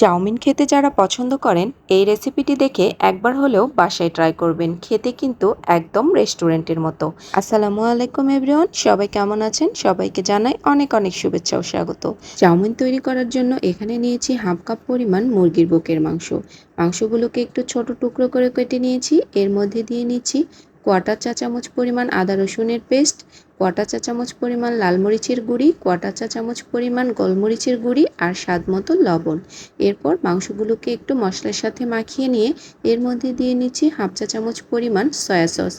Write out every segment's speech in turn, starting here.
Chowmein খেতে যারা পছন্দ করেন, এই রেসিপিটি দেখে একবার হলেও বাসায় ট্রাই করবেন। খেতে কিন্তু একদম রেস্টুরেন্টের মতো। আসসালামু আলাইকুম এভরিওয়ান সবাই কেমন আছেন? সবাইকে জানাই অনেক অনেক শুভেচ্ছা ও স্বাগত। চাউমিন তৈরি করার জন্য এখানে নিয়েছি হাফ কাপ পরিমাণ মুরগির বুকের মাংস। মাংসগুলোকে একটু ছোট টুকরো করে কেটে নিয়েছি। এর মধ্যে দিয়ে নিচ্ছি কোয়াটার চা চামচ পরিমাণ আদা রসুনের পেস্ট কোয়াটা চা চামচ পরিমাণ লাল মরিচের গুঁড়ি, কোয়াটা চা চামচ পরিমাণ গোলমরিচের গুঁড়ি আর স্বাদ মতো লবণ। এরপর মাংসগুলোকে একটু মশলার সাথে মাখিয়ে নিয়ে এর মধ্যে দিয়ে নিচ্ছি হাফ চা চামচ পরিমাণ সয়া সস।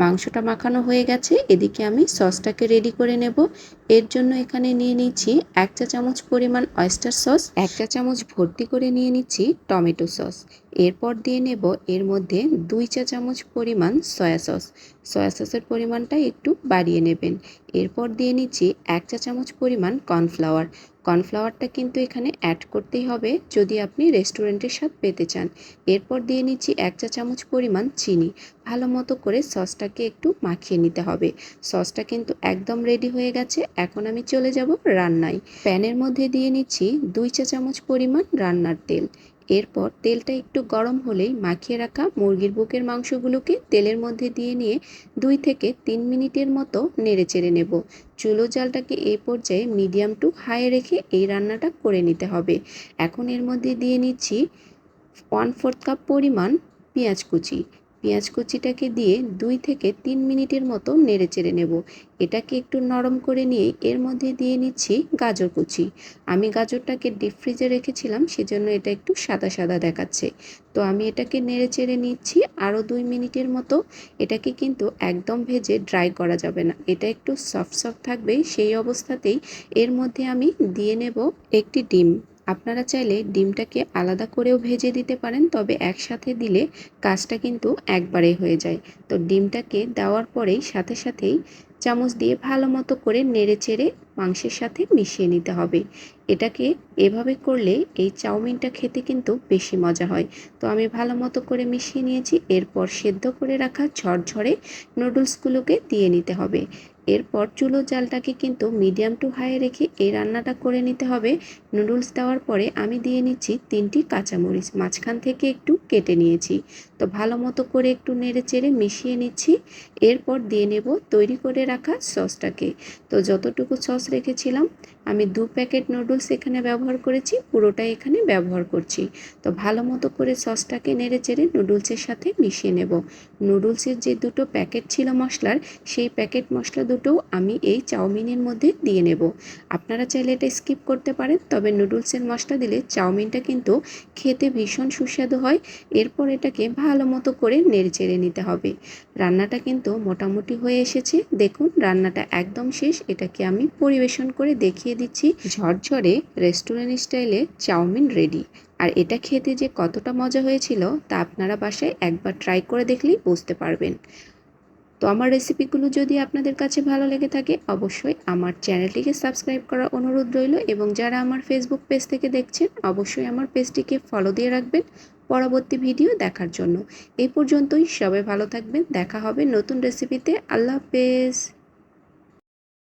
মাংসটা মাখানো হয়ে গেছে, এদিকে আমি সসটাকে রেডি করে নেব। এর জন্য এখানে নিয়ে নিচ্ছি এক চা চামচ পরিমাণ অয়েস্টার সস এক চা চামচ ভর্তি করে নিয়ে নিচ্ছি টমেটো সস। এরপর দিয়ে নেব এর মধ্যে দুই চা চামচ পরিমাণ সয়া সস। সয়া সসের পরিমাণটা একটু বাড়িয়ে নেবেন এরপর দিয়ে নিচ্ছি এক চা চামচ পরিমাণ কর্নফ্লাওয়ার। কর্নফ্লাওয়ারটা কিন্তু এখানে অ্যাড করতেই হবে যদি আপনি রেস্টুরেন্টের স্বাদ পেতে চান। এরপর দিয়ে নিচ্ছি এক চা চামচ পরিমাণ চিনি। ভালো মতো করে সসটাকে একটু মাখিয়ে নিতে হবে। সসটা কিন্তু একদম রেডি হয়ে গেছে, এখন আমি চলে যাব রান্নায়। প্যানের মধ্যে দিয়ে নিচ্ছি দুই চা চামচ পরিমাণ রান্নার তেল। এরপর তেলটা একটু গরম হলেই মাখিয়ে রাখা মুরগির বুকের মাংসগুলোকে তেলের মধ্যে দিয়ে নিয়ে দুই থেকে তিন মিনিটের মতো নেড়ে চেড়ে নেব। চুলো জালটাকে এই পর্যায়ে মিডিয়াম টু হাই রেখে এই রান্নাটা করে নিতে হবে। এখন এর মধ্যে দিয়ে নিচ্ছি ওয়ান ফোর্থ কাপ পরিমাণ পেঁয়াজ কুচি। পেঁয়াজ কুচিটাকে দিয়ে দুই থেকে তিন মিনিটের মতো নেড়ে চেড়ে নেব। এটাকে একটু নরম করে নিয়ে এর মধ্যে দিয়ে নিচ্ছি গাজর কুচি আমি গাজরটাকে ডিপ ফ্রিজে রেখেছিলাম, সেজন্য এটা একটু সাদা সাদা দেখাচ্ছে। তো আমি এটাকে নেড়ে চেড়ে নিচ্ছি আরও দুই মিনিটের মতো। এটাকে কিন্তু একদম ভেজে ড্রাই করা যাবে না। এটা একটু সফট সফট থাকবে, সেই অবস্থাতেই এর মধ্যে আমি দিয়ে নেব একটি ডিম। আপনারা চাইলে ডিমটাকে আলাদা করেও ভেজে দিতে পারেন, তবে একসাথে দিলে কাজটা কিন্তু একবারে হয়ে যায়। তো ডিমটাকে দেওয়ার পরেই সাথে সাথেই চামচ দিয়ে ভালো মতো করে নেড়ে চেড়ে মাংসের সাথে মিশিয়ে নিতে হবে। এটাকে এভাবে করলে এই চাউমিনটা খেতে কিন্তু বেশি মজা হয়। তো আমি ভালো মতো করে মিশিয়ে নিয়েছি, এরপর সেদ্ধ করে রাখা ঝরঝরে নুডলসগুলোকে দিয়ে নিতে হবে। এরপর চুলো জালটাকে কিন্তু মিডিয়াম টু হাই রেখে এই রান্নাটা করে নিতে হবে। নুডলস দেওয়ার পরে আমি দিয়ে নিচ্ছি তিনটি কাঁচামরিচ। মাঝখান থেকে একটু কেটে নিয়েছি। তো ভালো মতো করে একটু নেড়ে চেড়ে মিশিয়ে নিচ্ছি। এরপর দিয়ে নেব তৈরি করে রাখা সসটাকে। তো যতটুকু সস রেখেছিলাম, আমি দু প্যাকেট নুডলস এখানে ব্যবহার করেছি, পুরোটাই এখানে ব্যবহার করছি। তো ভালো মতো করে সসটাকে নেড়ে চেড়ে নুডলসের সাথে মিশিয়ে নেব। নুডলসের যে দুটো প্যাকেট ছিল মশলার, সেই প্যাকেট মশলা দুটোও আমি এই চাউমিনের মধ্যে দিয়ে নেব। আপনারা চাইলে এটা স্কিপ করতে পারেন, তবে নুডলসের মশলা দিলে চাউমিনটা কিন্তু খেতে ভীষণ সুস্বাদু হয়। এরপর এটাকে ভালো মতো করে নেড়ে চেড়ে নিতে হবে। রান্নাটা কিন্তু মোটামুটি হয়ে এসেছে। দেখুন, রান্নাটা একদম শেষ। এটাকে আমি পরিবেশন করে দেখিয়ে দিচ্ছি। ঝরঝরে রেস্টুরেন্ট স্টাইলে চাউমিন রেডি। আর এটা খেতে যে কতটা মজা হয়েছিল তা আপনারা বাসায় একবার ট্রাই করে দেখলেই বুঝতে পারবেন। তো আমার রেসিপিগুলো যদি আপনাদের কাছে ভালো লেগে থাকে, অবশ্যই আমার চ্যানেলটিকে সাবস্ক্রাইব করার অনুরোধ রইল এবং যারা আমার ফেসবুক পেজ থেকে দেখছেন, অবশ্যই আমার পেজটিকে ফলো দিয়ে রাখবেন পরবর্তী ভিডিও দেখার জন্য। এই পর্যন্তই, সবাই ভালো থাকবেন, দেখা হবে নতুন রেসিপিতে আল্লাহ হাফেজ।